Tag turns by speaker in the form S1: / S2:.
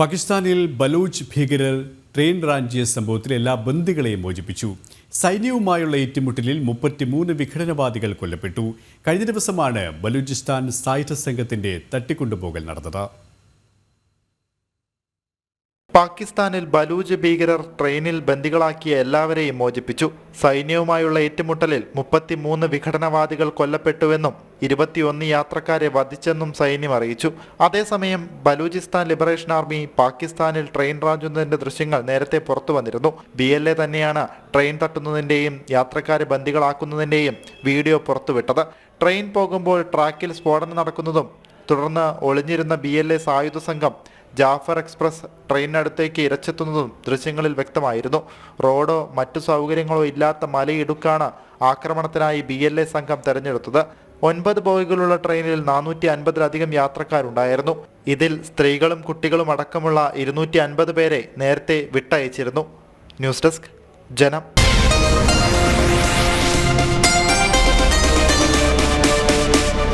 S1: പാകിസ്ഥാനിൽ ബലൂച്ച് ഭീകരർ ട്രെയിൻ റാഞ്ചിയ സംഭവത്തിൽ എല്ലാ ബന്ദികളെയും മോചിപ്പിച്ചു. സൈന്യവുമായുള്ള ഏറ്റുമുട്ടലിൽ മുപ്പത്തിമൂന്ന് വിഘടനവാദികൾ കൊല്ലപ്പെട്ടു. കഴിഞ്ഞ ദിവസമാണ് ബലൂചിസ്ഥാൻ സായുധ സംഘത്തിന്റെ തട്ടിക്കൊണ്ടുപോകൽ നടന്നത്.
S2: പാകിസ്ഥാനിൽ ബലൂജ് ഭീകരർ ട്രെയിനിൽ ബന്ദികളാക്കിയ എല്ലാവരെയും മോചിപ്പിച്ചു. സൈന്യവുമായുള്ള ഏറ്റുമുട്ടലിൽ മുപ്പത്തിമൂന്ന് വിഘടനവാദികൾ കൊല്ലപ്പെട്ടുവെന്നും ഇരുപത്തിയൊന്ന് യാത്രക്കാരെ വധിച്ചെന്നും സൈന്യം അറിയിച്ചു. അതേസമയം ബലൂചിസ്ഥാൻ ലിബറേഷൻ ആർമി പാകിസ്ഥാനിൽ ട്രെയിൻ റാഞ്ചുന്നതിന്റെ ദൃശ്യങ്ങൾ നേരത്തെ പുറത്തു വന്നിരുന്നു. ബി എൽ എ തന്നെയാണ് ട്രെയിൻ തട്ടുന്നതിന്റെയും യാത്രക്കാരെ ബന്ദികളാക്കുന്നതിന്റെയും വീഡിയോ പുറത്തുവിട്ടത്. ട്രെയിൻ പോകുമ്പോൾ ട്രാക്കിൽ സ്ഫോടനം നടക്കുന്നതും തുടർന്ന് ഒളിഞ്ഞിരുന്ന ബി എൽ എ സായുധ സംഘം ജാഫർ എക്സ്പ്രസ് ട്രെയിനിനടുത്തേക്ക് ഇരച്ചെത്തുന്നതും ദൃശ്യങ്ങളിൽ വ്യക്തമായിരുന്നു. റോഡോ മറ്റു സൗകര്യങ്ങളോ ഇല്ലാത്ത മലയിടുക്കാണ് ആക്രമണത്തിനായി ബി എൽ എ സംഘം തെരഞ്ഞെടുത്തത്. ഒൻപത് ബോഗികളുള്ള ട്രെയിനിൽ നാനൂറ്റി അൻപതിലധികം യാത്രക്കാരുണ്ടായിരുന്നു. ഇതിൽ സ്ത്രീകളും കുട്ടികളും അടക്കമുള്ള ഇരുന്നൂറ്റി അൻപത് പേരെ നേരത്തെ വിട്ടയച്ചിരുന്നു. ന്യൂസ് ഡെസ്ക് ജനം.